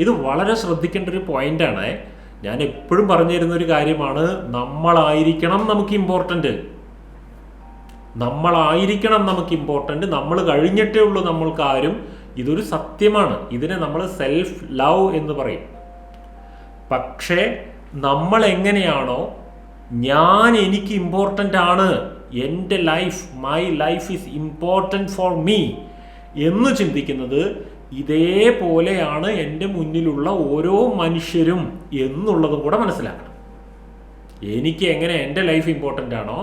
ഇത് വളരെ ശ്രദ്ധിക്കേണ്ട ഒരു പോയിന്റാണ് ഞാൻ എപ്പോഴും പറഞ്ഞു തരുന്ന ഒരു കാര്യമാണ് നമ്മളായിരിക്കണം നമുക്ക് ഇമ്പോർട്ടന്റ് നമ്മളായിരിക്കണം നമുക്ക് ഇമ്പോർട്ടന്റ് നമ്മൾ കഴിഞ്ഞിട്ടേ ഉള്ളൂ നമ്മൾക്ക് ആരും. ഇതൊരു സത്യമാണ്. ഇതിനെ നമ്മൾ സെൽഫ് ലവ് എന്ന് പറയും. പക്ഷേ നമ്മൾ എങ്ങനെയാണോ ഞാൻ എനിക്ക് ഇമ്പോർട്ടന്റ് ആണ്. എന്റെ life my life is important for me എന്ന് ചിന്തിക്കുന്നത് ഇതേപോലെയാണ് എന്റെ മുന്നിലുള്ള ഓരോ മനുഷ്യരും എന്നുള്ളതും കൂടെ മനസ്സിലാക്കണം. എനിക്ക് എങ്ങനെ എന്റെ ലൈഫ് ഇമ്പോർട്ടന്റ് ആണോ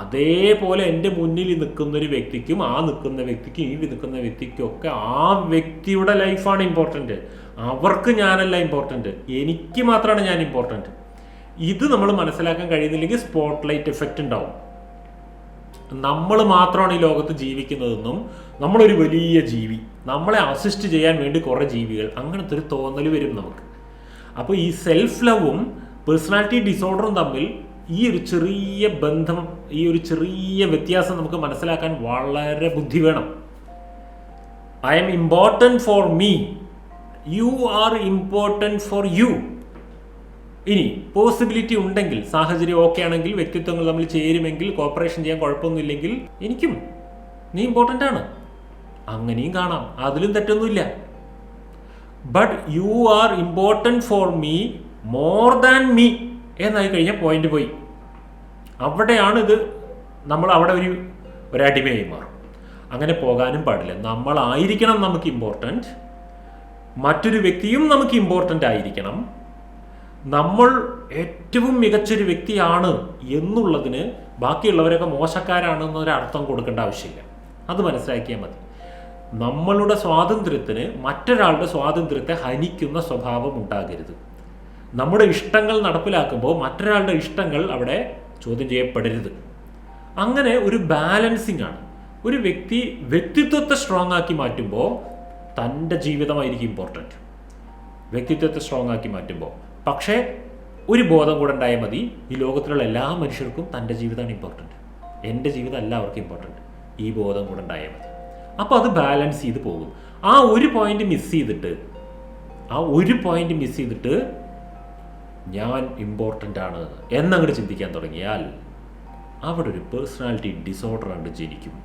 അതേപോലെ എന്റെ മുന്നിൽ നിൽക്കുന്ന ഒരു വ്യക്തിക്കും ആ നിൽക്കുന്ന വ്യക്തിക്കും ഈ നിൽക്കുന്ന വ്യക്തിക്കും ഒക്കെ ആ വ്യക്തിയുടെ ലൈഫാണ് ഇമ്പോർട്ടന്റ് അവർക്ക് ഞാനല്ല ഇമ്പോർട്ടന്റ് എനിക്ക് മാത്രമാണ് ഞാൻ ഇമ്പോർട്ടന്റ് ഇത് നമ്മൾ മനസ്സിലാക്കാൻ കഴിയുന്നില്ലെങ്കിൽ സ്പോട്ട് ലൈറ്റ് എഫക്റ്റ് ഉണ്ടാവും. നമ്മൾ മാത്രമാണ് ഈ ലോകത്ത് ജീവിക്കുന്നതെന്നും നമ്മളൊരു വലിയ ജീവി നമ്മളെ അസിസ്റ്റ് ചെയ്യാൻ വേണ്ടി കുറേ ജീവികൾ അങ്ങനത്തെ ഒരു തോന്നൽ വരും നമുക്ക്. അപ്പോൾ ഈ സെൽഫ് ലവും പേഴ്സണാലിറ്റി ഡിസോർഡറും തമ്മിൽ ഈ ഒരു ചെറിയ ബന്ധം ഈ ഒരു ചെറിയ വ്യത്യാസം നമുക്ക് മനസ്സിലാക്കാൻ വളരെ ബുദ്ധി വേണം. I'm important for me you are important for you ഇനി പോസിബിലിറ്റി ഉണ്ടെങ്കിൽ സാഹചര്യം ഓക്കെ ആണെങ്കിൽ വ്യക്തിത്വങ്ങൾ നമ്മൾ ചേരുമെങ്കിൽ കോപ്പറേഷൻ ചെയ്യാൻ കുഴപ്പമൊന്നുമില്ലെങ്കിൽ എനിക്കും നീ ഇമ്പോർട്ടന്റ് ആണ്. അങ്ങനെയും കാണാം. അതിലും തെറ്റൊന്നുമില്ല. But you are important for me more than me എന്നായി കഴിഞ്ഞാൽ പോയിന്റ് പോയി. അവിടെയാണ് ഇത് നമ്മൾ അവിടെ ഒരു ഒരടിമയായി മാറും. അങ്ങനെ പോകാനും പാടില്ല. നമ്മളായിരിക്കണം നമുക്ക് ഇമ്പോർട്ടന്റ് മറ്റൊരു വ്യക്തിയും നമുക്ക് ഇമ്പോർട്ടന്റ് ആയിരിക്കണം. നമ്മൾ ഏറ്റവും മികച്ചൊരു വ്യക്തിയാണ് എന്നുള്ളതിന് ബാക്കിയുള്ളവരൊക്കെ മോശക്കാരാണെന്നൊരർത്ഥം കൊടുക്കേണ്ട ആവശ്യമില്ല. അത് മനസ്സിലാക്കിയാൽ മതി. നമ്മളുടെ സ്വാതന്ത്ര്യത്തിന് മറ്റൊരാളുടെ സ്വാതന്ത്ര്യത്തെ ഹനിക്കുന്ന സ്വഭാവം ഉണ്ടാകരുത്. നമ്മുടെ ഇഷ്ടങ്ങൾ നടപ്പിലാക്കുമ്പോൾ മറ്റൊരാളുടെ ഇഷ്ടങ്ങൾ അവിടെ ചോദ്യം ചെയ്യപ്പെടരുത്. അങ്ങനെ ഒരു ബാലൻസിങ് ആണ്. ഒരു വ്യക്തി വ്യക്തിത്വത്തെ സ്ട്രോങ് ആക്കി മാറ്റുമ്പോൾ തന്റെ ജീവിതമായിരിക്കും ഇമ്പോർട്ടന്റ് വ്യക്തിത്വത്തെ സ്ട്രോങ് ആക്കി മാറ്റുമ്പോൾ പക്ഷേ ഒരു ബോധം കൂടെ ഉണ്ടായാൽ മതി. ഈ ലോകത്തിലുള്ള എല്ലാ മനുഷ്യർക്കും തന്റെ ജീവിതമാണ് ഇമ്പോർട്ടന്റ് എന്റെ ജീവിതം എല്ലാവർക്കും ഇമ്പോർട്ടന്റ് ഈ ബോധം കൂടെ ഉണ്ടായാൽ മതി. അപ്പോൾ അത് ബാലൻസ് ചെയ്ത് പോകും. ആ ഒരു പോയിന്റ് മിസ് ചെയ്തിട്ട് ആ ഒരു പോയിന്റ് മിസ് ചെയ്തിട്ട് ഞാൻ ഇമ്പോർട്ടന്റ് ആണ് എന്നങ്ങോട്ട് ചിന്തിക്കാൻ തുടങ്ങിയാൽ അവിടെ ഒരു പേഴ്സണാലിറ്റി ഡിസോർഡർ ഉണ്ട് ജനിക്കും.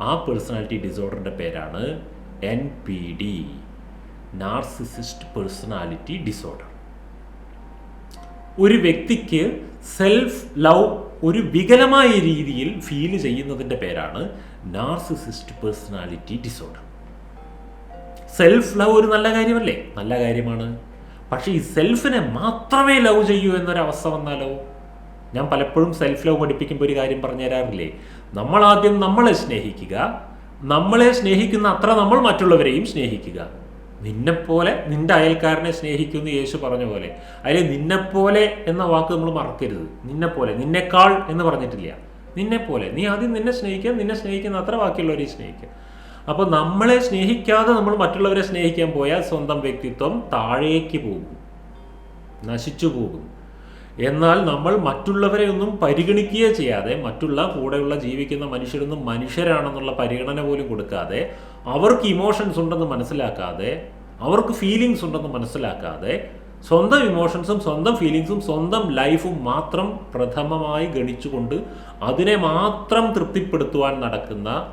ആ പേഴ്സണാലിറ്റി ഡിസോർഡറിന്റെ പേരാണ് N P D narcissist personality disorder ഒരു വ്യക്തിക്ക് സെൽഫ് ലവ് ഒരു വികലമായ രീതിയിൽ ഫീൽ ചെയ്യുന്നതിന്റെ പേരാണ് narcissist personality disorder self love ഒരു നല്ല കാര്യമല്ലേ? നല്ല കാര്യമാണ്. പക്ഷേ ഈ സെൽഫിനെ മാത്രമേ ലവ് ചെയ്യൂ എന്നൊരവസ്ഥ വന്നാലോ? ഞാൻ പലപ്പോഴും സെൽഫ് ലവ് പഠിപ്പിക്കുമ്പോൾ ഒരു കാര്യം പറഞ്ഞു തരാറില്ലേ നമ്മൾ ആദ്യം നമ്മളെ സ്നേഹിക്കുക നമ്മളെ സ്നേഹിക്കുന്ന അത്ര നമ്മൾ മറ്റുള്ളവരെയും സ്നേഹിക്കുക. നിന്നെപ്പോലെ നിന്റെ അയൽക്കാരനെ സ്നേഹിക്കുന്നു യേശു പറഞ്ഞ പോലെ. അതിൽ നിന്നെപ്പോലെ എന്ന വാക്ക് നമ്മൾ മറക്കരുത്. നിന്നെപ്പോലെ നിന്നെക്കാൾ എന്ന് പറഞ്ഞിട്ടില്ല. നിന്നെപ്പോലെ. നീ ആദ്യം നിന്നെ സ്നേഹിക്കുക നിന്നെ സ്നേഹിക്കുന്ന അത്ര ബാക്കിയുള്ളവരെ സ്നേഹിക്കുക അപ്പോൾ നമ്മളെ സ്നേഹിക്കാതെ നമ്മൾ മറ്റുള്ളവരെ സ്നേഹിക്കാൻ പോയാൽ സ്വന്തം വ്യക്തിത്വം താഴേക്ക് പോകും. നശിച്ചു പോകും. എന്നാൽ നമ്മൾ മറ്റുള്ളവരെ ഒന്നും പരിഗണിക്കുകയോ ചെയ്യാതെ മറ്റുള്ള കൂടെയുള്ള ജീവിക്കുന്ന മനുഷ്യരൊന്നും മനുഷ്യരാണെന്നുള്ള പരിഗണന പോലും കൊടുക്കാതെ അവർക്ക് ഇമോഷൻസ് ഉണ്ടെന്ന് മനസ്സിലാക്കാതെ അവർക്ക് ഫീലിങ്സ് ഉണ്ടെന്ന് മനസ്സിലാക്കാതെ സ്വന്തം ഇമോഷൻസും സ്വന്തം ഫീലിങ്സും സ്വന്തം ലൈഫും മാത്രം പ്രഥമമായി ഗണിച്ചുകൊണ്ട് അതിനെ മാത്രം തൃപ്തിപ്പെടുത്തുവാൻ നടക്കുന്ന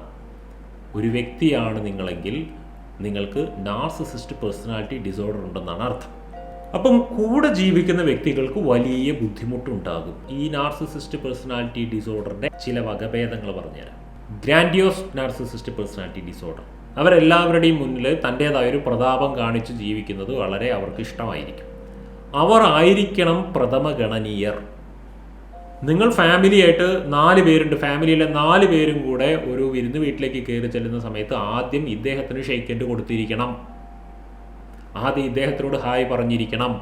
ഒരു വ്യക്തിയാണ് നിങ്ങളെങ്കിൽ നിങ്ങൾക്ക് നാർസിസിസ്റ്റ് പേഴ്സണാലിറ്റി ഡിസോർഡർ ഉണ്ടെന്നാണ് അർത്ഥം. അപ്പം കൂടെ ജീവിക്കുന്ന വ്യക്തികൾക്ക് വലിയ ബുദ്ധിമുട്ടുണ്ടാകും. ഈ നാർസിസിസ്റ്റ് പേഴ്സണാലിറ്റി ഡിസോർഡറിന്റെ ചില വകഭേദങ്ങൾ പറഞ്ഞുതരാം. ഗ്രാൻഡിയോസ് നാർസിസിസ്റ്റ് പേഴ്സണാലിറ്റി ഡിസോർഡർ അവരെല്ലാവരുടെയും മുന്നിൽ തന്റേതായ ഒരു പ്രതാപം കാണിച്ച് ജീവിക്കുന്നത് വളരെ അവർക്ക് ഇഷ്ടമായിരിക്കും അവർ ആയിരിക്കണം പ്രഥമ പ്രഥമഗണനീയർ. നിങ്ങൾ ഫാമിലിയായിട്ട് നാല് പേരുണ്ട്. ഫാമിലിയിലെ നാല് പേരും കൂടെ ഒരു വിരുന്ന് വീട്ടിലേക്ക് കയറി ചെല്ലുന്ന സമയത്ത് ആദ്യം ഇദ്ദേഹത്തിന് ഷെയ്ക്കൻഡ് കൊടുത്തിരിക്കണം. ആദ്യം ഇദ്ദേഹത്തിനോട് ഹായ് പറഞ്ഞിരിക്കണം.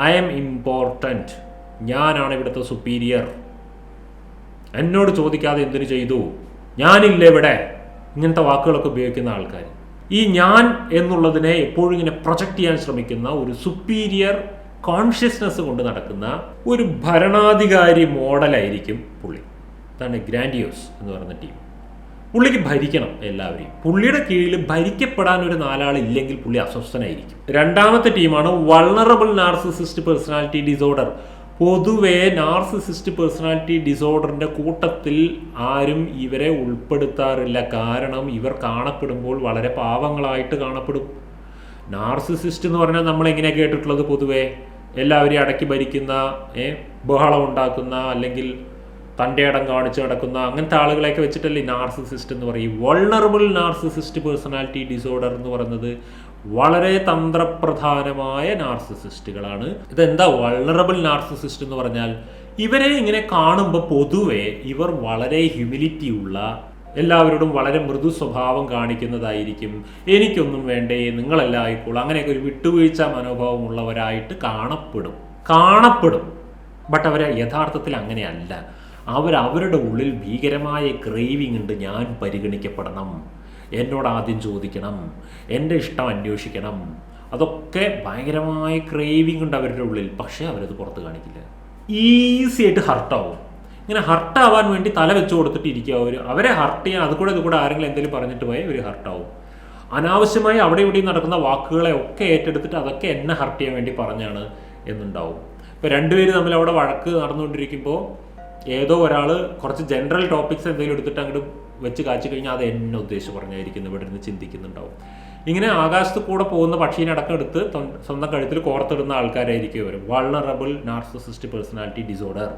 ഐ എം ഇമ്പോർട്ടന്റ് ഞാനാണ് ഇവിടുത്തെ സുപ്പീരിയർ എന്നോട് ചോദിക്കാതെ എന്തിനു ചെയ്തു? ഞാനില്ല ഇവിടെ. ഇങ്ങനത്തെ വാക്കുകളൊക്കെ ഉപയോഗിക്കുന്ന ആൾക്കാർ. ഈ ഞാൻ എന്നുള്ളതിനെ എപ്പോഴും ഇങ്ങനെ പ്രൊജക്റ്റ് ചെയ്യാൻ ശ്രമിക്കുന്ന ഒരു സുപ്പീരിയർ കോൺഷ്യസ്നെസ് കൊണ്ട് നടക്കുന്ന ഒരു ഭരണാധികാരി മോഡലായിരിക്കും പുള്ളി. അതാണ് ഗ്രാൻഡിയോസ് എന്ന് പറയുന്ന ടീം പുള്ളിക്ക് ഭരിക്കണം എല്ലാവരെയും. പുള്ളിയുടെ കീഴിൽ ഭരിക്കപ്പെടാൻ ഒരു നാലാളില്ലെങ്കിൽ പുള്ളി അസ്വസ്ഥനായിരിക്കും. രണ്ടാമത്തെ ടീമാണ് വൾണറബിൾ നാർസിസിസ്റ്റ് പേഴ്സണാലിറ്റി ഡിസോർഡർ പൊതുവെ നാർസിസിസ്റ്റ് പേഴ്സണാലിറ്റി ഡിസോർഡറിന്റെ കൂട്ടത്തിൽ ആരും ഇവരെ ഉൾപ്പെടുത്താറില്ല. കാരണം ഇവർ കാണപ്പെടുമ്പോൾ വളരെ പാവങ്ങളായിട്ട് കാണപ്പെടും. നാർസിസിസ്റ്റ് എന്ന് പറഞ്ഞാൽ നമ്മൾ എങ്ങനെയാണ് കേട്ടിട്ടുള്ളത് പൊതുവേ? എല്ലാവരെയും അടക്കി ഭരിക്കുന്ന ഏ, ബഹളം ഉണ്ടാക്കുന്ന അല്ലെങ്കിൽ ഇടം കാണിച്ച് നടക്കുന്ന അങ്ങനത്തെ ആളുകളെയൊക്കെ വെച്ചിട്ടല്ലേ നാർസിസിസ്റ്റ് എന്ന് പറയും. വൾണറബിൾ നാർസിസിസ്റ്റ് പേഴ്സണാലിറ്റി ഡിസോർഡർ എന്ന് പറയുന്നത് വളരെ തന്ത്രപ്രധാനമായ നാർസിസിസ്റ്റുകളാണ്. ഇതെന്താ? വൾണറബിൾ നാർസിസിസ്റ്റ് എന്ന് പറഞ്ഞാൽ ഇവരെ ഇങ്ങനെ കാണുമ്പോൾ പൊതുവെ ഇവർ വളരെ ഹ്യൂമിലിറ്റി ഉള്ള എല്ലാവരോടും വളരെ മൃദു സ്വഭാവം കാണിക്കുന്നതായിരിക്കും. എനിക്കൊന്നും വേണ്ടേ നിങ്ങളെല്ലാം ആയിക്കോളൂ അങ്ങനെയൊക്കെ ഒരു വിട്ടുവീഴ്ച മനോഭാവമുള്ളവരായിട്ട് കാണപ്പെടും. കാണപ്പെടും. ബട്ട് അവർ യഥാർത്ഥത്തിൽ അങ്ങനെയല്ല. അവർ അവരുടെ ഉള്ളിൽ ഭീകരമായ ക്രേവിംഗ് ഉണ്ട്. ഞാൻ പരിഗണിക്കപ്പെടണം. എന്നോട് ആദ്യം ചോദിക്കണം എന്റെ ഇഷ്ടം അന്വേഷിക്കണം. അതൊക്കെ ഭയങ്കരമായ ക്രേവിംഗ് ഉണ്ട് അവരുടെ ഉള്ളിൽ പക്ഷേ അവരത് പുറത്ത് കാണിക്കില്ല. ഈസി ആയിട്ട് ഹർട്ടാവും ഇങ്ങനെ ഹർട്ടാവാൻ വേണ്ടി തല വെച്ച് കൊടുത്തിട്ട് ഇരിക്കുക അവർ അവരെ ഹർട്ട് ചെയ്യാൻ അതുകൂടെ അതുകൂടെ ആരെങ്കിലും എന്തെങ്കിലും പറഞ്ഞിട്ട് പോയാൽ ഇവർ ഹർട്ടാവും അനാവശ്യമായി അവിടെ ഇവിടെയും നടക്കുന്ന വാക്കുകളെ ഒക്കെ ഏറ്റെടുത്തിട്ട് അതൊക്കെ എന്നെ ഹർട്ട് ചെയ്യാൻ വേണ്ടി പറഞ്ഞാണ് എന്നുണ്ടാവും. ഇപ്പോൾ രണ്ടുപേര് തമ്മിൽ അവിടെ വഴക്ക് നടന്നുകൊണ്ടിരിക്കുമ്പോൾ ഏതോ ഒരാൾ കുറച്ച് ജനറൽ ടോപ്പിക്സ് എന്തെങ്കിലും എടുത്തിട്ട് അങ്ങോട്ട് വെച്ച് കാച്ചു കഴിഞ്ഞാൽ അത് എന്നെ ഉദ്ദേശിച്ച് പറഞ്ഞായിരിക്കുന്നു ഇവിടെ ഇരുന്ന് ചിന്തിക്കുന്നുണ്ടാവും. ഇങ്ങനെ ആകാശത്ത് കൂടെ പോകുന്ന പക്ഷീനെ അടക്കം എടുത്ത് സ്വന്തം കഴുത്തിൽ കോർത്തിടുന്ന ആൾക്കാരായിരിക്കും ഇവർ വൾണറബിൾ നാർസിസിസ്റ്റ് പേഴ്സണാലിറ്റി ഡിസോർഡർ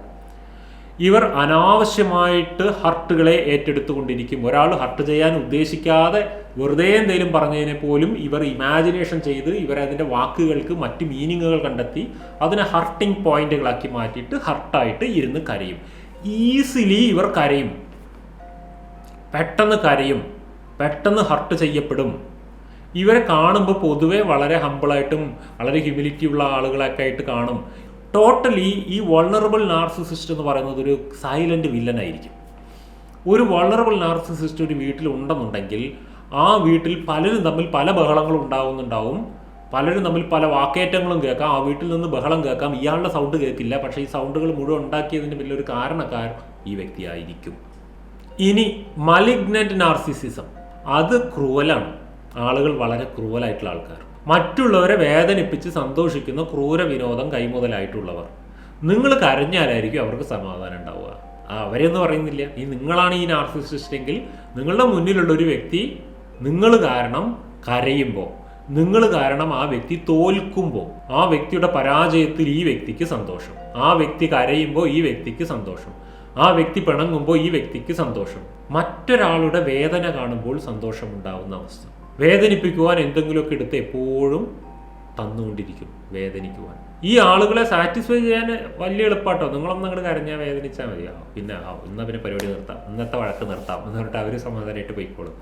ഇവർ അനാവശ്യമായിട്ട് ഹർട്ടുകളെ ഏറ്റെടുത്തുകൊണ്ടിരിക്കും. ഒരാൾ ഹർട്ട് ചെയ്യാൻ ഉദ്ദേശിക്കാതെ വെറുതെ എന്തെങ്കിലും പറഞ്ഞതിനെ പോലും ഇവർ ഇമാജിനേഷൻ ചെയ്ത് ഇവർ അതിന്റെ വാക്കുകൾക്ക് മറ്റ് മീനിങ്ങുകൾ കണ്ടെത്തി അതിനെ ഹർട്ടിങ് പോയിന്റുകളാക്കി മാറ്റിയിട്ട് ഹർട്ടായിട്ട് ഇരുന്ന് കരയും. ഈസിലി ഇവർ കരയും. പെട്ടെന്ന് കരയും പെട്ടെന്ന് ഹർട്ട് ചെയ്യപ്പെടും. ഇവരെ കാണുമ്പോൾ പൊതുവെ വളരെ ഹമ്പിളായിട്ടും വളരെ ഹ്യൂമിലിറ്റി ഉള്ള ആളുകളൊക്കെ ആയിട്ട് കാണും. ടോട്ടലി ഈ വൾണറബിൾ നാർസിസിസ്റ്റ് എന്ന് പറയുന്നത് ഒരു സൈലന്റ് വില്ലനായിരിക്കും ഒരു വൾണറബിൾ നാർസിസിസ്റ്റ് ഒരു വീട്ടിൽ ഉണ്ടെന്നുണ്ടെങ്കിൽ ആ വീട്ടിൽ പലരും തമ്മിൽ പല ബഹളങ്ങളും ഉണ്ടാവുന്നുണ്ടാവും. പലരും തമ്മിൽ പല വാക്കേറ്റങ്ങളും കേൾക്കാം. ആ വീട്ടിൽ നിന്ന് ബഹളം കേൾക്കാം. ഇയാളുടെ സൗണ്ട് കേൾക്കില്ല. പക്ഷേ ഈ സൗണ്ടുകൾ മുഴുവൻ ഉണ്ടാക്കിയതിന്റെ വലിയൊരു കാരണക്കാരൻ ഈ വ്യക്തിയായിരിക്കും. ഇനി മലിഗ്നന്റ് നാർസിസിസം. അത് ക്രൂവലാണ് ആളുകൾ വളരെ ക്രൂവലായിട്ടുള്ള ആൾക്കാർ. മറ്റുള്ളവരെ വേദനിപ്പിച്ച് സന്തോഷിക്കുന്ന ക്രൂര വിനോദം കൈമുതലായിട്ടുള്ളവർ. നിങ്ങൾ കരഞ്ഞാലായിരിക്കും അവർക്ക് സമാധാനം ഉണ്ടാവുക. ആ അവരെന്ന് പറയുന്നില്ല. ഈ നിങ്ങളാണ് ഈ നാർസിസിസ്റ്റ് എങ്കിൽ നിങ്ങളുടെ മുന്നിലുള്ള ഒരു വ്യക്തി നിങ്ങൾ കാരണം കരയുമ്പോൾ നിങ്ങൾ കാരണം ആ വ്യക്തി തോൽക്കുമ്പോൾ ആ വ്യക്തിയുടെ പരാജയത്തിൽ ഈ വ്യക്തിക്ക് സന്തോഷം. ആ വ്യക്തി കരയുമ്പോൾ ഈ വ്യക്തിക്ക് സന്തോഷം. ആ വ്യക്തി പിണങ്ങുമ്പോൾ ഈ വ്യക്തിക്ക് സന്തോഷം. മറ്റൊരാളുടെ വേദന കാണുമ്പോൾ സന്തോഷമുണ്ടാവുന്ന അവസ്ഥ. വേദനിപ്പിക്കുവാൻ എന്തെങ്കിലുമൊക്കെ എടുത്ത് എപ്പോഴും തന്നുകൊണ്ടിരിക്കും വേദനിക്കുവാൻ. ഈ ആളുകളെ സാറ്റിസ്ഫൈ ചെയ്യാൻ വലിയ എളുപ്പാട്ടോ. നിങ്ങളൊന്നും അങ്ങോട്ട് കരഞ്ഞാൽ വേദനിച്ചാൽ മതി. പിന്നെ ഇന്നാ പിന്നെ പരിപാടി നിർത്താം. ഇന്നത്തെ വഴക്ക് നിർത്താം എന്ന് പറഞ്ഞിട്ട് അവർ സമാധാനമായിട്ട് പോയിക്കോളും.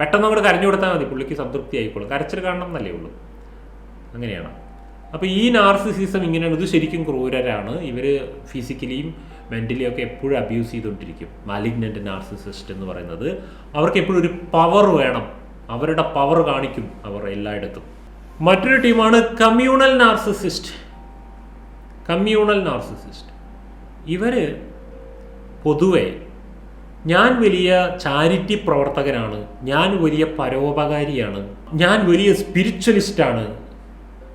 പെട്ടെന്ന് അങ്ങോട്ട് കരഞ്ഞു കൊടുത്താൽ മതി. പുള്ളിക്ക് സംതൃപ്തി ആയിക്കോളും. കരച്ചിൽ കാണണം എന്നല്ലേ ഉള്ളൂ. അങ്ങനെയാണ്. അപ്പോൾ ഈ നാർസിസിസം ഇങ്ങനെയാണ്. ഇത് ശരിക്കും ക്രൂരരാണ്. ഇവർ ഫിസിക്കലിയും മെന്റലിയും ഒക്കെ എപ്പോഴും അബ്യൂസ് ചെയ്തുകൊണ്ടിരിക്കും. മാലിഗ്നന്റ് നാർസിസിസ്റ്റ് എന്ന് പറയുന്നത്. അവർക്ക് എപ്പോഴും ഒരു പവർ വേണം. അവരുടെ പവർ കാണിക്കും അവർ എല്ലായിടത്തും. മറ്റൊരു ടീമാണ് കമ്മ്യൂണൽ നാർസിസിസ്റ്റ് കമ്മ്യൂണൽ നാർസിസിസ്റ്റ് ഇവർ പൊതുവെ ഞാൻ വലിയ ചാരിറ്റി പ്രവർത്തകനാണ്. ഞാൻ വലിയ പരോപകാരിയാണ്. ഞാൻ വലിയ സ്പിരിച്വലിസ്റ്റാണ്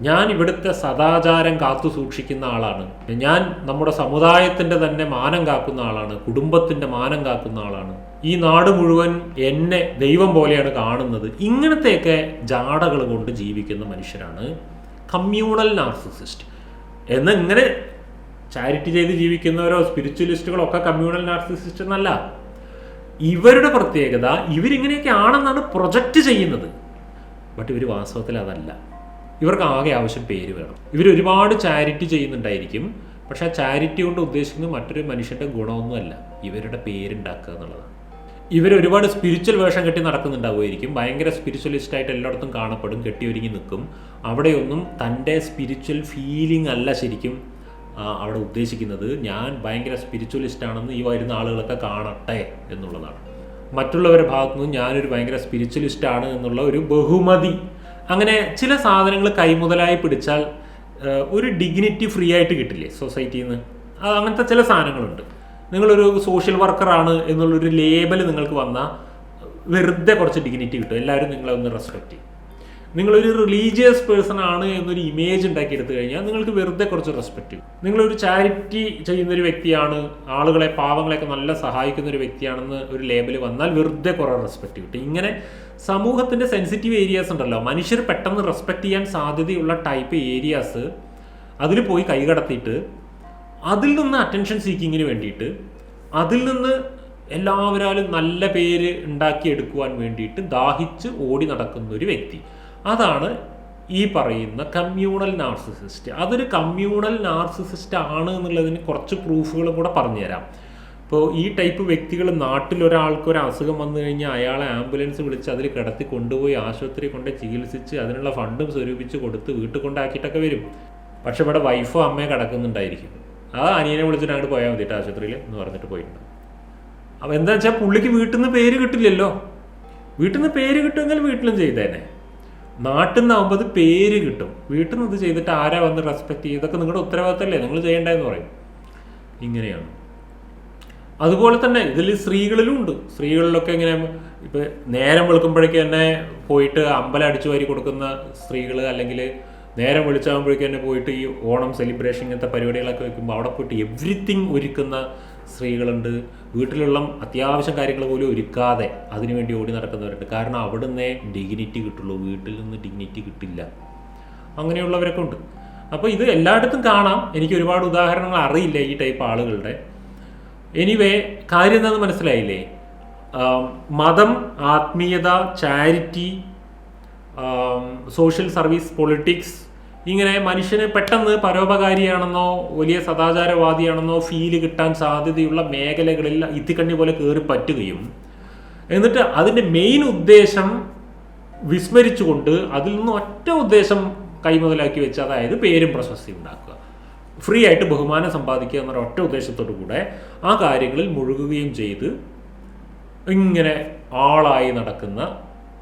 ഞാൻ ഇവിടുത്തെ സദാചാരം കാത്തു സൂക്ഷിക്കുന്ന ആളാണ്. ഞാൻ നമ്മുടെ സമുദായത്തിന്റെ തന്നെ മാനം കാക്കുന്ന ആളാണ്. കുടുംബത്തിന്റെ മാനം കാക്കുന്ന ആളാണ്. ഈ നാട് മുഴുവൻ എന്നെ ദൈവം പോലെയാണ് കാണുന്നത്. ഇങ്ങനത്തെയൊക്കെ ജാടകൾ കൊണ്ട് ജീവിക്കുന്ന മനുഷ്യരാണ് കമ്മ്യൂണൽ നാർസിസിസ്റ്റ്. എന്ന് ഇങ്ങനെ ചാരിറ്റി ചെയ്ത് ജീവിക്കുന്നവരോ സ്പിരിച്വലിസ്റ്റുകളോ ഒക്കെ കമ്മ്യൂണൽ നാർസിസിസ്റ്റ് എന്നല്ല. ഇവരുടെ പ്രത്യേകത ഇവരിങ്ങനെയൊക്കെ ആണെന്നാണ് പ്രൊജക്റ്റ് ചെയ്യുന്നത്. ബട്ട് ഇവർ വാസ്തവത്തിൽ അതല്ല. ഇവർക്ക് ആകെ ആവശ്യം പേര് വേണം. ഇവർ ഒരുപാട് ചാരിറ്റി ചെയ്യുന്നുണ്ടായിരിക്കും. പക്ഷെ ആ ചാരിറ്റി കൊണ്ട് ഉദ്ദേശിക്കുന്നത് മറ്റൊരു മനുഷ്യന്റെ ഗുണമൊന്നുമല്ല. ഇവരുടെ പേരുണ്ടാക്കുക എന്നുള്ളതാണ്. ഇവർ ഒരുപാട് സ്പിരിച്വൽ വേഷം കെട്ടി നടക്കുന്നുണ്ടാവുമായിരിക്കും. ഭയങ്കര സ്പിരിച്വലിസ്റ്റ് ആയിട്ട് എല്ലായിടത്തും കാണപ്പെടും. കെട്ടി കെട്ടിയൊരുങ്ങി നിൽക്കും. അവിടെയൊന്നും തന്റെ സ്പിരിച്വൽ ഫീലിംഗ് അല്ല ശരിക്കും അവിടെ ഉദ്ദേശിക്കുന്നത്. ഞാൻ ഭയങ്കര സ്പിരിച്വലിസ്റ്റ് ആണെന്ന് ഈ വരുന്ന ആളുകളൊക്കെ കാണട്ടെ എന്നുള്ളതാണ്. മറ്റുള്ളവരുടെ ഭാഗത്തു നിന്നും ഞാനൊരു ഭയങ്കര സ്പിരിച്വലിസ്റ്റ് ആണ് എന്നുള്ള ഒരു ബഹുമതി അങ്ങനെ ചില സാധനങ്ങൾ കൈമുതലായി പിടിച്ചാൽ ഒരു ഡിഗ്നിറ്റി ഫ്രീ ആയിട്ട് കിട്ടില്ലേ സൊസൈറ്റിയിൽ നിന്ന് അങ്ങനത്തെ ചില സാധനങ്ങളുണ്ട്. നിങ്ങളൊരു സോഷ്യൽ വർക്കറാണ് എന്നുള്ളൊരു ലേബൽ നിങ്ങൾക്ക് വന്നാൽ വെറുതെ കുറച്ച് ഡിഗ്നിറ്റി കിട്ടും. എല്ലാവരും നിങ്ങളെ ഒന്ന് റെസ്പെക്റ്റ് ചെയ്യും. നിങ്ങളൊരു റിലീജിയസ് പേഴ്സൺ ആണ് എന്നൊരു ഇമേജ് ഉണ്ടാക്കി എടുത്തു കഴിഞ്ഞാൽ നിങ്ങൾക്ക് വെറുതെ കുറച്ച് റെസ്പെക്റ്റ് നിങ്ങളൊരു ചാരിറ്റി ചെയ്യുന്നൊരു വ്യക്തിയാണ് ആളുകളെ പാവങ്ങളെയൊക്കെ നല്ല സഹായിക്കുന്ന ഒരു വ്യക്തിയാണെന്ന് ഒരു ലേബൽ വന്നാൽ വെറുതെ കുറേ റെസ്പെക്റ്റ് കിട്ടും ഇങ്ങനെ സമൂഹത്തിന്റെ സെൻസിറ്റീവ് ഏരിയാസ് ഉണ്ടല്ലോ. മനുഷ്യർ പെട്ടെന്ന് റെസ്പെക്ട് ചെയ്യാൻ സാധ്യതയുള്ള ടൈപ്പ് ഏരിയാസ് അതിൽ പോയി കൈകടത്തിയിട്ട് അതിൽ നിന്ന് അറ്റൻഷൻ സീക്കിങ്ങിന് വേണ്ടിയിട്ട് അതിൽ നിന്ന് എല്ലാവരാലും നല്ല പേര് ഉണ്ടാക്കിയെടുക്കുവാൻ വേണ്ടിയിട്ട് ദാഹിച്ച് ഓടി നടക്കുന്ന ഒരു വ്യക്തി. അതാണ് ഈ പറയുന്ന കമ്മ്യൂണൽ നാർസിസിസ്റ്റ് അതൊരു കമ്മ്യൂണൽ നാർസിസിസ്റ്റ് ആണ് എന്നുള്ളതിന് കുറച്ച് പ്രൂഫുകളും കൂടെ പറഞ്ഞുതരാം. ഇപ്പോൾ ഈ ടൈപ്പ് വ്യക്തികൾ നാട്ടിൽ ഒരാൾക്ക് ഒരു അസുഖം വന്നു കഴിഞ്ഞാൽ അയാളെ ആംബുലൻസ് വിളിച്ച് അതിൽ കിടത്തി കൊണ്ടുപോയി ആശുപത്രി കൊണ്ട് ചികിത്സിച്ച് അതിനുള്ള ഫണ്ടും സ്വരൂപിച്ച് കൊടുത്ത് വീട്ടിൽ കൊണ്ടാക്കിയിട്ടൊക്കെ വരും. പക്ഷെ ഇവിടെ വൈഫോ അമ്മയോ കിടക്കുന്നുണ്ടായിരിക്കും. ആ അനിയനെ വിളിച്ചിട്ട് അങ്ങോട്ട് പോയാൽ മതിയിട്ട് ആശുപത്രിയിൽ എന്ന് പറഞ്ഞിട്ട് പോയിട്ടുണ്ട്. അപ്പോൾ എന്താ വെച്ചാൽ പുള്ളിക്ക് വീട്ടിൽ നിന്ന് പേര് കിട്ടില്ലല്ലോ. വീട്ടിൽ നിന്ന് പേര് കിട്ടുമെങ്കിൽ വീട്ടിലും ചെയ്തേനെ. നാട്ടിൽ നിന്നാവുമ്പോൾ അത് പേര് കിട്ടും. വീട്ടിൽ നിന്ന് ഇത് ചെയ്തിട്ട് ആരാ വന്ന് റെസ്പെക്ട് ചെയ്യും ഇതൊക്കെ നിങ്ങളുടെ ഉത്തരവാദിത്തമല്ലേ നിങ്ങൾ ചെയ്യേണ്ടതെന്ന് പറയും. ഇങ്ങനെയാണ്. അതുപോലെ തന്നെ ഇതിൽ സ്ത്രീകളിലും ഉണ്ട്. സ്ത്രീകളിലൊക്കെ ഇങ്ങനെ ഇപ്പം നേരം വെളുക്കുമ്പോഴേക്ക് തന്നെ പോയിട്ട് അമ്പലം അടിച്ചു വാരി കൊടുക്കുന്ന സ്ത്രീകൾ അല്ലെങ്കിൽ നേരം വെളിച്ചാകുമ്പോഴേക്ക് തന്നെ പോയിട്ട് ഈ ഓണം സെലിബ്രേഷൻ ഇങ്ങനത്തെ പരിപാടികളൊക്കെ വെക്കുമ്പോൾ അവിടെ പോയിട്ട് എവ്രിത്തിങ് ഒരുക്കുന്ന സ്ത്രീകളുണ്ട്. വീട്ടിലുള്ള അത്യാവശ്യം കാര്യങ്ങൾ പോലും ഒരുക്കാതെ അതിനുവേണ്ടി ഓടി നടക്കുന്നവരുണ്ട്. കാരണം അവിടുന്ന് ഡിഗ്നിറ്റി കിട്ടുള്ളൂ. വീട്ടിൽ നിന്ന് ഡിഗ്നിറ്റി കിട്ടില്ല. അങ്ങനെയുള്ളവരൊക്കെ ഉണ്ട്. അപ്പോൾ ഇത് എല്ലായിടത്തും കാണാം. എനിക്ക് ഒരുപാട് ഉദാഹരണങ്ങൾ അറിയില്ല ഈ ടൈപ്പ് ആളുകളുടെ. എനിവേ കാര്യം എന്താണെന്ന് മനസ്സിലായില്ലേ? മതം ആത്മീയത ചാരിറ്റി സോഷ്യൽ സർവീസ് പൊളിറ്റിക്സ് ഇങ്ങനെ മനുഷ്യന് പെട്ടെന്ന് പരോപകാരിയാണെന്നോ വലിയ സദാചാരവാദിയാണെന്നോ ഫീൽ കിട്ടാൻ സാധ്യതയുള്ള മേഖലകളിൽ ഇത്തിക്കണ്ണി പോലെ കയറി പറ്റുകയും എന്നിട്ട് അതിന്റെ മെയിൻ ഉദ്ദേശം വിസ്മരിച്ചുകൊണ്ട് അതിൽ നിന്നും ഒറ്റ ഉദ്ദേശം കൈമുതലാക്കി വെച്ച് അതായത് പേരും പ്രശസ്തി ഉണ്ടാക്കുക. ഫ്രീ ആയിട്ട് ബഹുമാനം സമ്പാദിക്കുക എന്നൊരു ഒറ്റ ഉദ്ദേശത്തോടു കൂടെ ആ കാര്യങ്ങളിൽ മുഴുകുകയും ചെയ്ത് ഇങ്ങനെ ആളായി നടക്കുന്ന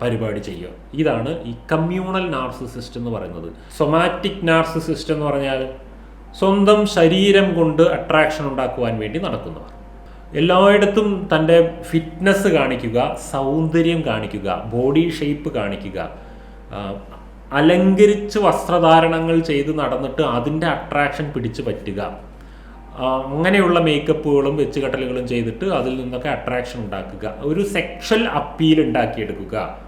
പരിപാടി ചെയ്യുക. ഇതാണ് ഈ കമ്മ്യൂണൽ നാർസിസിസ്റ്റ് എന്ന് പറയുന്നത്. സൊമാറ്റിക് നാർസിസിസ്റ്റ് എന്ന് പറഞ്ഞാൽ സ്വന്തം ശരീരം കൊണ്ട് അട്രാക്ഷൻ ഉണ്ടാക്കുവാൻ വേണ്ടി നടക്കുന്നവർ. എല്ലായിടത്തും തന്റെ ഫിറ്റ്നസ് കാണിക്കുക സൗന്ദര്യം കാണിക്കുക ബോഡി ഷേപ്പ് കാണിക്കുക അലങ്കരിച്ച് വസ്ത്രധാരണങ്ങൾ ചെയ്ത് നടന്നിട്ട് അതിന്റെ അട്രാക്ഷൻ പിടിച്ചു പറ്റുക. അങ്ങനെയുള്ള മേക്കപ്പുകളും വെച്ചുകെട്ടലുകളും ചെയ്തിട്ട് അതിൽ നിന്നൊക്കെ അട്രാക്ഷൻ ഉണ്ടാക്കുക. ഒരു സെക്ഷൽ അപ്പീൽ ഉണ്ടാക്കിയെടുക്കുക.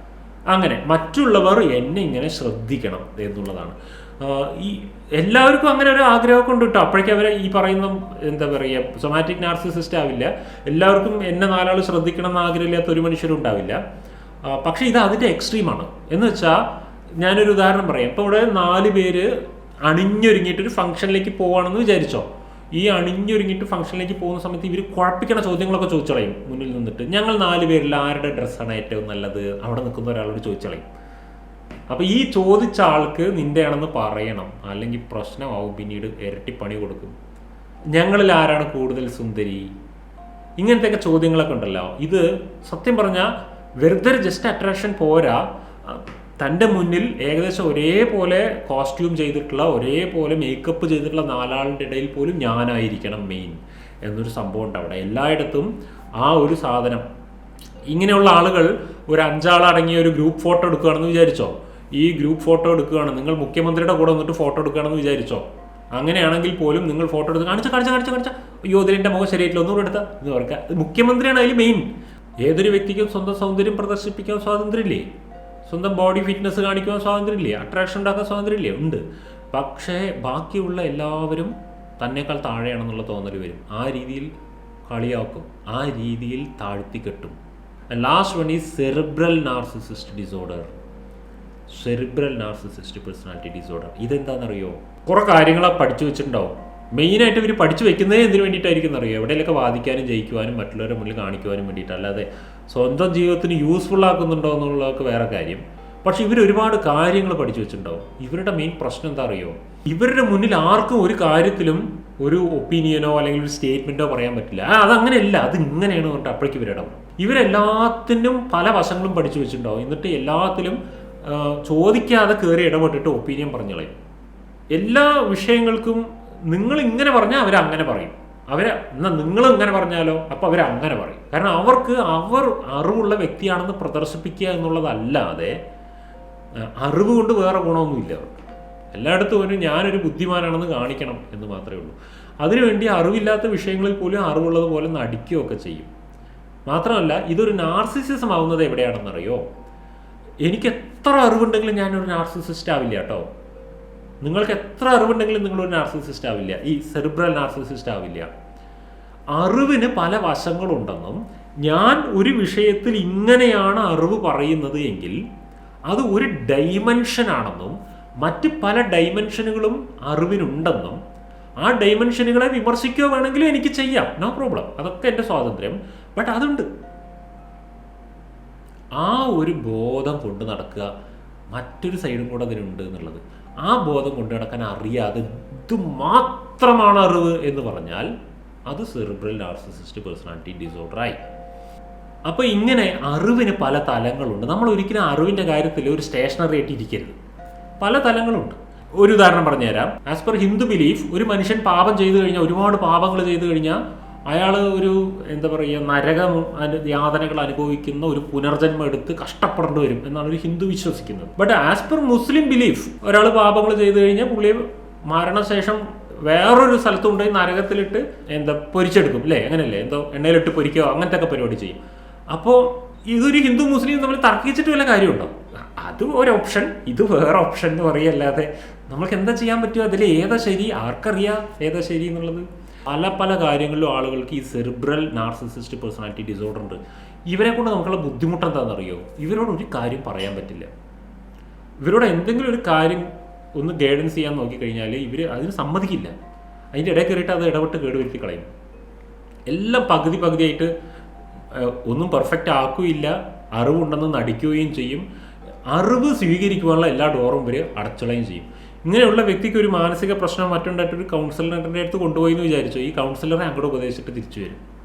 അങ്ങനെ മറ്റുള്ളവർ എന്നെ ഇങ്ങനെ ശ്രദ്ധിക്കണം എന്നുള്ളതാണ്. ഈ എല്ലാവർക്കും അങ്ങനെ ഒരു ആഗ്രഹമൊക്കെ ഉണ്ട് കേട്ടോ. അപ്പോഴേക്കും അവർ ഈ പറയുന്ന എന്താ പറയുക സൊമാറ്റിക് നാർസിസിസ്റ്റ് ആവില്ല. എല്ലാവർക്കും എന്നെ നാലാൾ ശ്രദ്ധിക്കണം എന്ന് ആഗ്രഹമില്ലാത്ത ഒരു മനുഷ്യരും ഉണ്ടാവില്ല പക്ഷേ ഇത് അതിന്റെ എക്സ്ട്രീമാണ് എന്ന് വെച്ചാൽ ഞാനൊരു ഉദാഹരണം പറയാം. ഇപ്പോൾ ഇവിടെ നാല് പേര് അണിഞ്ഞൊരുങ്ങിയിട്ട് ഒരു ഫംഗ്ഷനിലേക്ക് പോവാണെന്ന് വിചാരിച്ചോ? ഈ അണിഞ്ഞൊരുങ്ങിയിട്ട് ഫംഗ്ഷനിലേക്ക് പോകുന്ന സമയത്ത് ഇവർ കുഴപ്പിക്കണ ചോദ്യങ്ങളൊക്കെ ചോദിച്ചളയും മുന്നിൽ നിന്നിട്ട്. ഞങ്ങൾ നാല് പേരിൽ ആരുടെ ഡ്രസ്സാണ് ഏറ്റവും നല്ലത്? അവിടെ നിൽക്കുന്ന ഒരാളോട് ചോദിച്ചളയും. അപ്പം ഈ ചോദിച്ച ആൾക്ക് നിന്റെയാണെന്ന് പറയണം. അല്ലെങ്കിൽ പ്രശ്നമാവും. പിന്നീട് ഇരട്ടി പണി കൊടുക്കും. ഞങ്ങളിൽ ആരാണ് കൂടുതൽ സുന്ദരി? ഇങ്ങനത്തെയൊക്കെ ചോദ്യങ്ങളൊക്കെ ഉണ്ടല്ലോ. ഇത് സത്യം പറഞ്ഞാൽ വെറുതെ ജസ്റ്റ് അട്രാക്ഷൻ പോരാ. തന്റെ മുന്നിൽ ഏകദേശം ഒരേപോലെ കോസ്റ്റ്യൂം ചെയ്തിട്ടുള്ള ഒരേപോലെ മേക്കപ്പ് ചെയ്തിട്ടുള്ള നാലാളുടെ ഇടയിൽ പോലും ഞാനായിരിക്കണം മെയിൻ എന്നൊരു സംഭവം ഉണ്ട് അവിടെ. എല്ലായിടത്തും ആ ഒരു സാധനം. ഇങ്ങനെയുള്ള ആളുകൾ ഒരു അഞ്ചാളടങ്ങിയ ഒരു ഗ്രൂപ്പ് ഫോട്ടോ എടുക്കുകയാണെന്ന് വിചാരിച്ചോ? ഈ ഗ്രൂപ്പ് ഫോട്ടോ എടുക്കുകയാണ്. നിങ്ങൾ മുഖ്യമന്ത്രിയുടെ കൂടെ വന്നിട്ട് ഫോട്ടോ എടുക്കുകയാണെന്ന് വിചാരിച്ചോ? അങ്ങനെയാണെങ്കിൽ പോലും നിങ്ങൾ ഫോട്ടോ എടുത്ത് കാണിച്ച കാണിച്ച കാണിച്ച കാണിച്ച. അയ്യോ ഇതിന്റെ മുഖം ശരിയായിട്ടില്ല ഒന്നുകൂടെ എടുത്താൽ എന്ന് പറയുക മുഖ്യമന്ത്രിയാണ് അതിൽ മെയിൻ ഏതൊരു വ്യക്തിക്കും സ്വന്തം സൗന്ദര്യം പ്രദർശിപ്പിക്കാൻ സ്വാതന്ത്ര്യമില്ലേ? സ്വന്തം ബോഡി ഫിറ്റ്നസ് കാണിക്കുവാൻ സ്വാതന്ത്ര്യമില്ലേ? അട്രാക്ഷൻ ഉണ്ടാക്കാൻ സ്വാതന്ത്ര്യമില്ലേ? ഉണ്ട്. പക്ഷേ ബാക്കിയുള്ള എല്ലാവരും തന്നേക്കാൾ താഴെയാണെന്നുള്ള തോന്നൽ വരും. ആ രീതിയിൽ കളിയാക്കും. ആ രീതിയിൽ താഴ്ത്തി കെട്ടും. Last one is cerebral narcissist disorder cerebral narcissist personality disorder ഇതെന്താണെന്നറിയോ കുറെ കാര്യങ്ങൾ പഠിച്ചു വെച്ചിട്ടുണ്ടാവും. മെയിനായിട്ട് ഇവർ പഠിച്ചു വെക്കുന്നതിന് എന്തിനു വേണ്ടിയിട്ടായിരിക്കും എന്നറിയോ? എവിടെയൊക്കെ വാദിക്കാനും ജയിക്കുവാനും മറ്റുള്ളവരുടെ മുന്നിൽ കാണിക്കുവാനും വേണ്ടിയിട്ട്. അല്ലാതെ സ്വന്തം ജീവിതത്തിന് യൂസ്ഫുൾ ആക്കുന്നുണ്ടോ എന്നുള്ളതൊക്കെ വേറെ കാര്യം. പക്ഷെ ഇവർ ഒരുപാട് കാര്യങ്ങൾ പഠിച്ചു വെച്ചിട്ടുണ്ടാവും. ഇവരുടെ മെയിൻ പ്രശ്നം എന്താ അറിയോ? ഇവരുടെ മുന്നിൽ ആർക്കും ഒരു കാര്യത്തിലും ഒരു ഒപ്പീനിയനോ അല്ലെങ്കിൽ ഒരു സ്റ്റേറ്റ്മെന്റോ പറയാൻ പറ്റില്ല. അതങ്ങനെയല്ല. അത് ഇങ്ങനെയാണ് പറഞ്ഞിട്ട് അപ്പോഴേക്ക് ഇവരിടപെടും ഇവരെല്ലാത്തിനും പല വശങ്ങളും പഠിച്ചു വെച്ചിട്ടുണ്ടാവും. എന്നിട്ട് എല്ലാത്തിലും ചോദിക്കാതെ കയറി ഇടപെട്ടിട്ട് ഒപ്പീനിയൻ പറഞ്ഞു കളയും എല്ലാ വിഷയങ്ങൾക്കും നിങ്ങൾ ഇങ്ങനെ പറഞ്ഞാൽ അവർ അങ്ങനെ പറയും. അവരെ എന്നാൽ നിങ്ങൾ ഇങ്ങനെ പറഞ്ഞാലോ? അപ്പോൾ അവർ അങ്ങനെ പറയും. കാരണം അവർക്ക് അവർ അറിവുള്ള വ്യക്തിയാണെന്ന് പ്രദർശിപ്പിക്കുക എന്നുള്ളതല്ലാതെ അറിവ് കൊണ്ട് വേറെ ഗുണമൊന്നുമില്ല അവർക്ക്. എല്ലായിടത്തും ഒരു ഞാനൊരു ബുദ്ധിമാനാണെന്ന് കാണിക്കണം എന്ന് മാത്രമേ ഉള്ളൂ. അതിനുവേണ്ടി അറിവില്ലാത്ത വിഷയങ്ങളിൽ പോലും അറിവുള്ളത് പോലെ നടിക്കുകയൊക്കെ ചെയ്യും. മാത്രമല്ല ഇതൊരു നാർസിസിസം ആവുന്നത് എവിടെയാണെന്നറിയോ? എനിക്ക് എത്ര അറിവുണ്ടെങ്കിലും ഞാനൊരു നാർസിസിസ്റ്റ് ആവില്ല കേട്ടോ. നിങ്ങൾക്ക് എത്ര അറിവുണ്ടെങ്കിലും നിങ്ങളൊരു നാർസിസിസ്റ്റ് ആവില്ല. ഈ സെറിബ്രൽ നാർസിസിസ്റ്റ് ആവില്ല. അറിവിന് പല വശങ്ങളുണ്ടെന്നും ഞാൻ ഒരു വിഷയത്തിൽ ഇങ്ങനെയാണ് അറിവ് പറയുന്നത് എങ്കിൽ അത് ഒരു ഡൈമെൻഷൻ ആണെന്നും മറ്റ് പല ഡൈമെൻഷനുകളും അറിവിനുണ്ടെന്നും ആ ഡൈമെൻഷനുകളെ വിമർശിക്കുക വേണമെങ്കിലും എനിക്ക് ചെയ്യാം. നോ പ്രോബ്ലം അതൊക്കെ എന്റെ സ്വാതന്ത്ര്യം. ബട്ട് അതുണ്ട്. ആ ഒരു ബോധം കൊണ്ട് നടക്കുക മറ്റൊരു സൈഡും കൂടെ അതിനുണ്ട് എന്നുള്ളത്. ആ ബോധം കൊണ്ടു നടക്കാൻ അറിയാതെ ഇത് മാത്രമാണ് അറിവ് എന്ന് പറഞ്ഞാൽ അത് സെറിബ്രൽ നാർസിസിസ്റ്റ് പേഴ്സണാലിറ്റി ഡിസോർഡറായി അപ്പോൾ ഇങ്ങനെ അറിവിന് പല തലങ്ങളുണ്ട്. നമ്മൾ ഒരിക്കലും അറിവിന്റെ കാര്യത്തിൽ ഒരു സ്റ്റേഷനറി ആയിട്ട് ഇരിക്കരുത്. പല തലങ്ങളുണ്ട്. ഒരു ഉദാഹരണം പറഞ്ഞുതരാം. ആസ് പെർ ഹിന്ദു ബിലീഫ് ഒരു മനുഷ്യൻ പാപം ചെയ്തു കഴിഞ്ഞാൽ ഒരുപാട് പാപങ്ങൾ ചെയ്തു കഴിഞ്ഞാൽ അയാൾ ഒരു എന്താ പറയുക നരക യാതനകൾ അനുഭവിക്കുന്ന ഒരു പുനർജന്മം എടുത്ത് കഷ്ടപ്പെടേണ്ടി വരും എന്നാണ് ഒരു ഹിന്ദു വിശ്വസിക്കുന്നത്. But as per Muslim belief ഒരാൾ പാപങ്ങൾ ചെയ്തു കഴിഞ്ഞാൽ പുള്ളിയെ മരണശേഷം വേറൊരു സ്ഥലത്തുണ്ടെങ്കിൽ നരകത്തിലിട്ട് എന്താ പൊരിച്ചെടുക്കും അല്ലേ അങ്ങനെയല്ലേ? എന്തോ എണ്ണയിലിട്ട് പൊരിക്കുക അങ്ങനത്തെ ഒക്കെ പരിപാടി ചെയ്യും. അപ്പോൾ ഇതൊരു ഹിന്ദു മുസ്ലിം നമ്മൾ തർക്കിച്ചിട്ട് വല്ല കാര്യമുണ്ടോ? അത് ഒരു ഓപ്ഷൻ ഇത് വേറെ ഓപ്ഷൻ എന്ന് പറയല്ലാതെ നമ്മൾക്ക് എന്താ ചെയ്യാൻ പറ്റുമോ അതിൽ ഏതാ ശരി? ആർക്കറിയാം ഏതാ ശരി എന്നുള്ളത്? പല പല കാര്യങ്ങളിലും ആളുകൾക്ക് ഈ സെറിബ്രൽ നാർസിസിസ്റ്റ് പേഴ്സണാലിറ്റി ഡിസോർഡർ ഉണ്ട്. ഇവരെ കൊണ്ട് നമുക്കുള്ള ബുദ്ധിമുട്ട് എന്താണെന്നറിയോ? ഇവരോട് ഒരു കാര്യം പറയാൻ പറ്റില്ല. ഇവരോട് എന്തെങ്കിലും ഒരു കാര്യം ഒന്ന് ഗൈഡൻസ് ചെയ്യാൻ നോക്കിക്കഴിഞ്ഞാൽ ഇവർ അതിന് സമ്മതിക്കില്ല. അതിന്റെ ഇടയിൽ കയറിയിട്ട് അത് ഇടപെട്ട് കേടുവരുത്തി കളയും. എല്ലാം പകുതി പകുതിയായിട്ട് ഒന്നും പെർഫെക്റ്റ് ആക്കുകയില്ല. അറിവുണ്ടെന്ന് നടിക്കുകയും ചെയ്യും. അറിവ് സ്വീകരിക്കുവാനുള്ള എല്ലാ ഡോറും ഇവർ അടച്ചളയും ചെയ്യും. ഇങ്ങനെയുള്ള വ്യക്തിക്ക് ഒരു മാനസിക പ്രശ്നം മറ്റുണ്ടായിട്ട് ഒരു കൗൺസിലറിന്റെ അടുത്ത് കൊണ്ടുപോയി എന്ന് വിചാരിച്ചു? ഈ കൗൺസിലറെ അങ്ങോട്ട് ഉപദേശിച്ചിട്ട് തിരിച്ചു വരും.